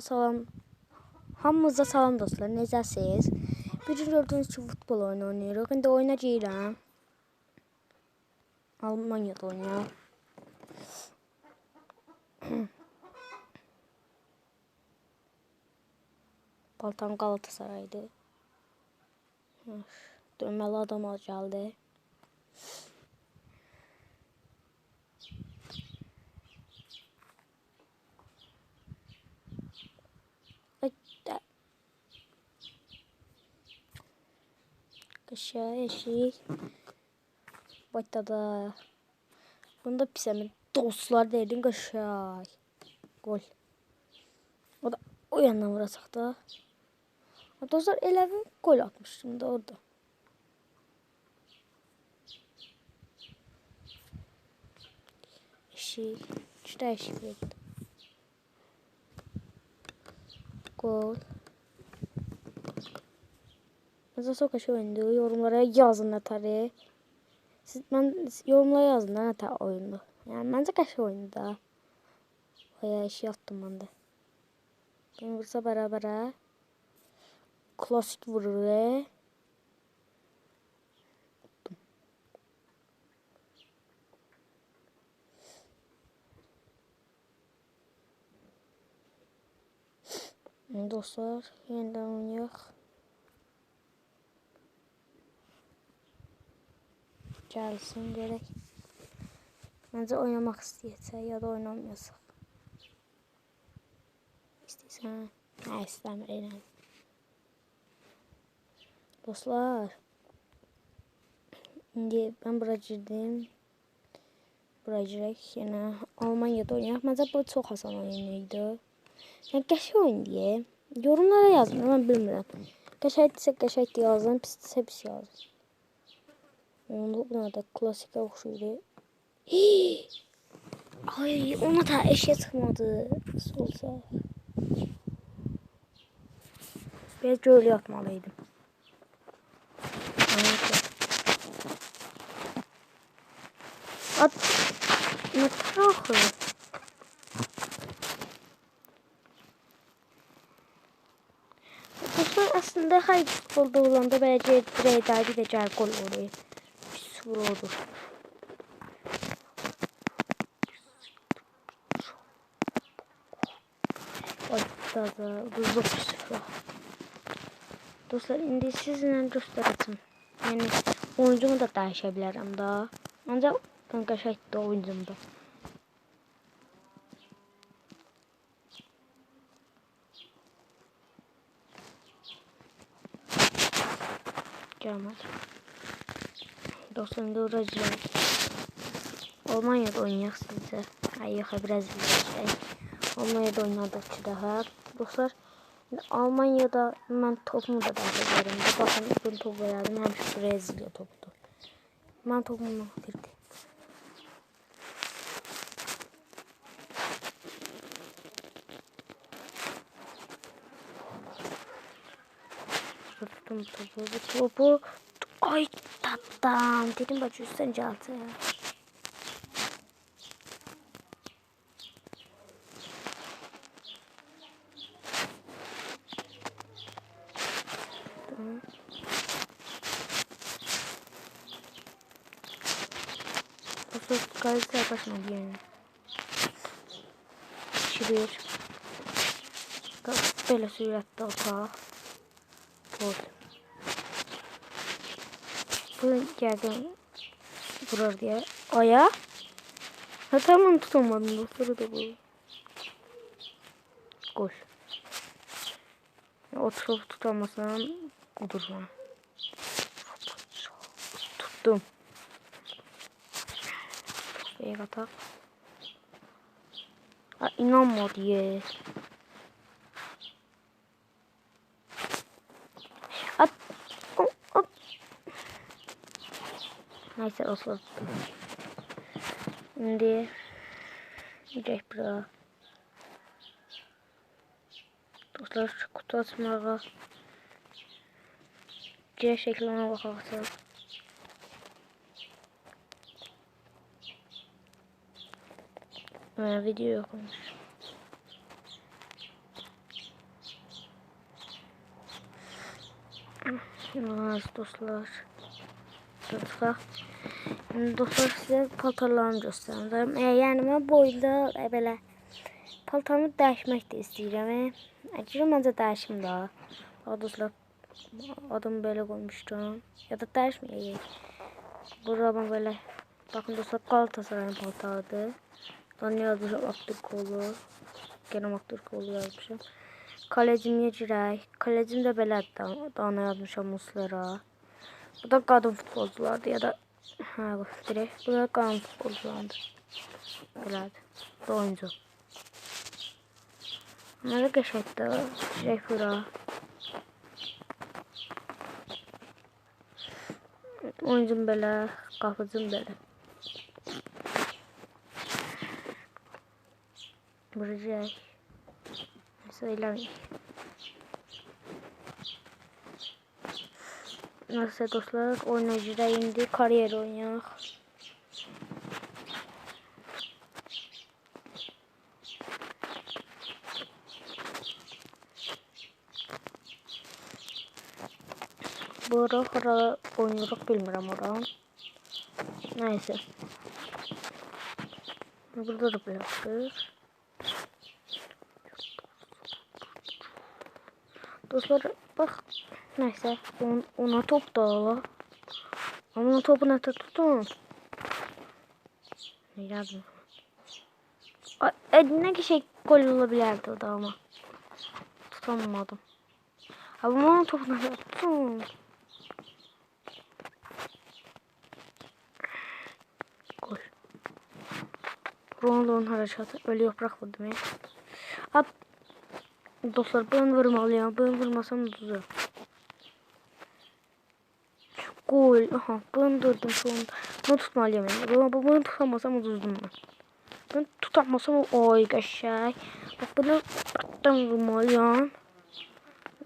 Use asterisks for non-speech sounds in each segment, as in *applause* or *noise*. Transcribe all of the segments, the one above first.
Salam. Hamımıza salam dostlar. Necəsiz? Bir gün gördüğünüz kimi futbol oyunu oynayırıq. İndi oyuna girirəm. Almanya'da oynuyor. *clears throat* Baltam Galatasaray'dı. Öf, Dönmeli adam al geldi. Ay, da- Aşağı eşik. Başladı. Bunda pis əmin. Dostlar dedim qaşay. Gol. O da o yandan vuracaq da. Dostlar elə bir gol atmışdım da orada. Eşik. İşte eşik verdi. Gol. Mesela çok aşı oyundu. Yorumlara yazın atarı. Siz ben yorumlara yazın ne ta oyundu. Yani bence kaç oyundu da. Bayağı iş yaptım ben de. Benim vursa beraber klasik vurur ve Dostlar yeniden oynayaq. Gəlsin gerek. Bence oynamak istəyəcək ya da oynamayasaq. İstəyirsən? Hə, istəmir elə. Dostlar. İndi ben bura girdim. Bura girək. Yəni Almanya'da oynayaq. Məncə bu çox asan oyun idi. Yəni qəşəng oyun deyə. Yorumlara yazın, mən bilmirəm. Qəşəngdirsə qəşəng yazın, pisdirsə pis yazın. Buna da klasikə oxşuyur. Hii! Ay, ona da eşya çıxmadı. Nasıl olsa. Yatmalıydım. Neyse. At. Ne tarafı? Dostlar aslında her futbolda olanda belki direğe gideceği gol oluyor yanlış vuruldu. Hatta buzdolabı sıfır. Dostlar indi sizinlə göstərəcəm. Yəni oyuncumu da dəyişə bilərəm da. Ancaq qəşəngdir şey, oyuncum da. Gəlmədi. 94 acaba. Almanya'da oynayak sizce. Ay yok Brezilya'da. Şey. Almanya'da oynadık ki daha. Dostlar Almanya'da mən topumu da daxil edirəm. Baxın, bu top verdim. Həmişə Breziliya topudur. Mən topumu verdi. Tuttum topu. Bu topu. Ay tattam. Dedim bak üstten caltı ya. Tamam. Bu söz kalite başına yani. Şibir. Böyle sürette otağı. Gol. Bu geldim vurur diye. Aya. Ha tamam tutamadım dostları da bu. Gol. O tutamasam odur bana. Tuttum. İyi atak. Ha inanma diye. Neyse olsun. Şimdi Jack Pro. Dostlar şu kutu açmağa C şekline bakalım. Ha, video yokmuş. Ah, nice dostlar. Lütfen. Dostlar size paltarlarımı göstereceğim. E, yani ben boyda e, belə paltarımı dəyişmək də istəyirəm. E. Acırım ancaq dəyişim daha. Bax dostlar. Adımı belə qoymuşdum. Ya da dəyişməyək. Burada ben böyle bakın dostlar Galatasaray'ın paltarıdır. Lan ne yazmışım Abdülkoğlu. Gene Abdülkoğlu yazmışım. Kalecim Yecirək. Kalecim də belədir. Dana yazmışam Muslera. Bu da qadın futbolculardır ya da hə bu direkt bu da qadın futbolculardır. Belədir. Bu da oyuncu. Nə də qəşəngdir. Direkt bura. Oyuncum belə, qapıcım belə. Vuracak. Söylemeyin. Nasıl dostlar oynayıcıda indi kariyer oynayak. Bu ara hara oynuyoruz bilmiyorum oran. Neyse. Burada da bıraktık. Dostlar bak neyse on, ona top da ala. Ama topu ne tutun. Ne yazdım? Ne ki şey gol olabilirdi o da ama. Tutamadım. Ama onun topunu tutun. Gol. Ronaldo'nun harekatı. Öyle yaprak vurdum ya. Ab Dostlar ben vurmalıyım. Ben vurmasam düzü. Gol. Aha ben durdum şu an. Bunu tutmalıyım yani. Ben bunu tutamasam uzuzdum ben. Ben tutamasam oy qəşəng. Bak bunu battan vurmalıyım.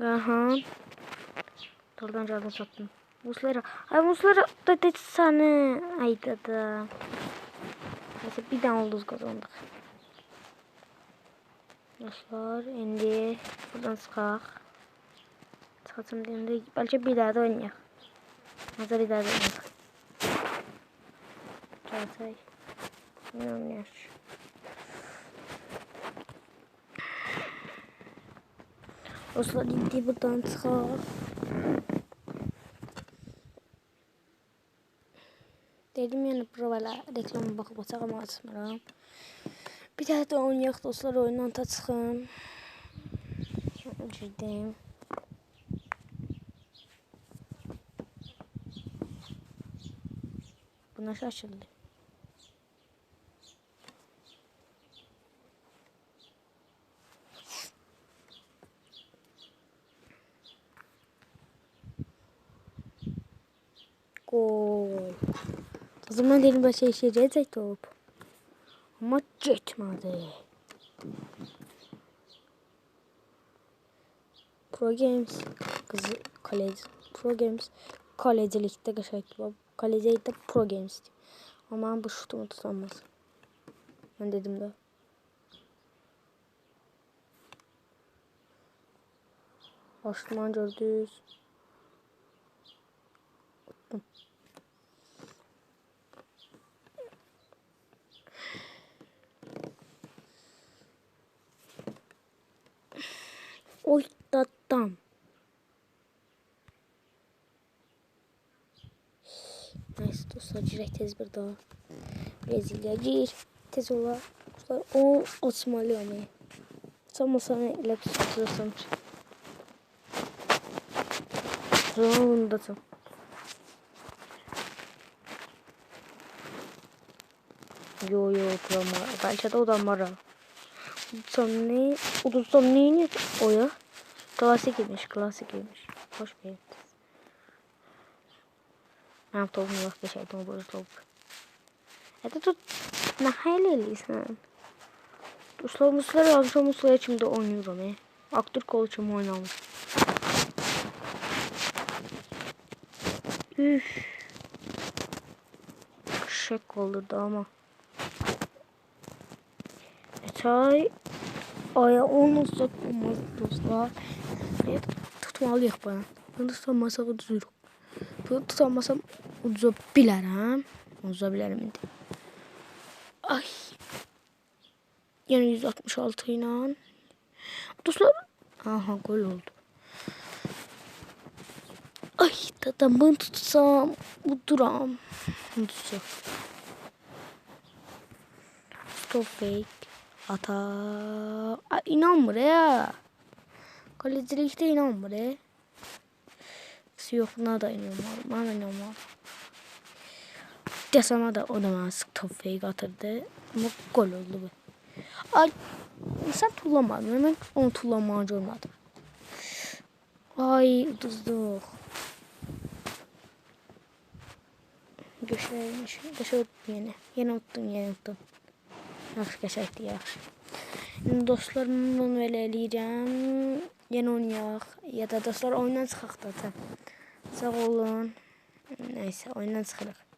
Aha. Daldan caldan sattım. Muslera. Ay Muslera da dedi sana. Ay da. Neyse bir daha olduz kazandık. Dostlar indi buradan çıxaq. Çıxacım indi bəlkə bir daha da oynayaq. Hazır daha da oynayaq. Gəlsək. Ne? Dostlar indi buradan çıxaq. Dedim yəni provalar reklama baxıb açaq amma açmıram. Bir daha da oynayaq dostlar oyundan ta çıxım. Girdim. Buna şaşırdı. Gol. O zaman dedim başa işleyecek top. Ama geçmedi. Pro Games kızı kaleci Pro Games kalecilikte qəşəng kalecilikte Pro Games ama bu şutumu tutamaz. Ben dedim de. Başlıman gördünüz. Oy tattam. Neyse dostlar girək tez bir daha. Brezilya gir. Tez ola. Dostlar o açmalıyam. Açamasa elə pis tutuyorsam ki. Zorundasın. Yo yo kuramar. Belki de o da mara. Udursam ne? Udursam neyini? O ya. Klasik imiş. Klasik imiş. Hoş bir yaptı oğlum yok bir şeyden bu top. Hadi tut. Ne hayalelisin? Dostlar muslar yazmışam muslar içimde oynuyorum ya. Aktör kol için oynamış. Üf. Şek olurdu ama. Çay aya olmazsa olmaz dostlar. Tutmalıyıq bana. Bunu tutamazsak uduzuruq. Bunu bilərəm. Uduza bilərəm indi. Ay. Yəni 166 ilə. Dostlar. Aha gol oldu. Ay dadam bunu tutsam uduram. Uduzacaq. Stop fake. Ata. Ay, inanmır ya. Kalecilikte inanmır ya. Yok buna da inanmıyorum. Bana inanmıyorum. Desama da o bana stop fake atırdı. Ama gol oldu bu. Ay sen tullamadın. Ben onu tullamayı görmedim. Ay uduzduq. Göşəymiş. Göşə utdum yenə. Yenə utdum, yenə utdum. Yaxşı qəşəkdir, yaxşı. İndi dostlarımla belə eləyirəm. Yenə oynayaq. Ya da dostlar oyundan çıxaq da. Sağ olun. Nəysə, oyundan çıxırıq.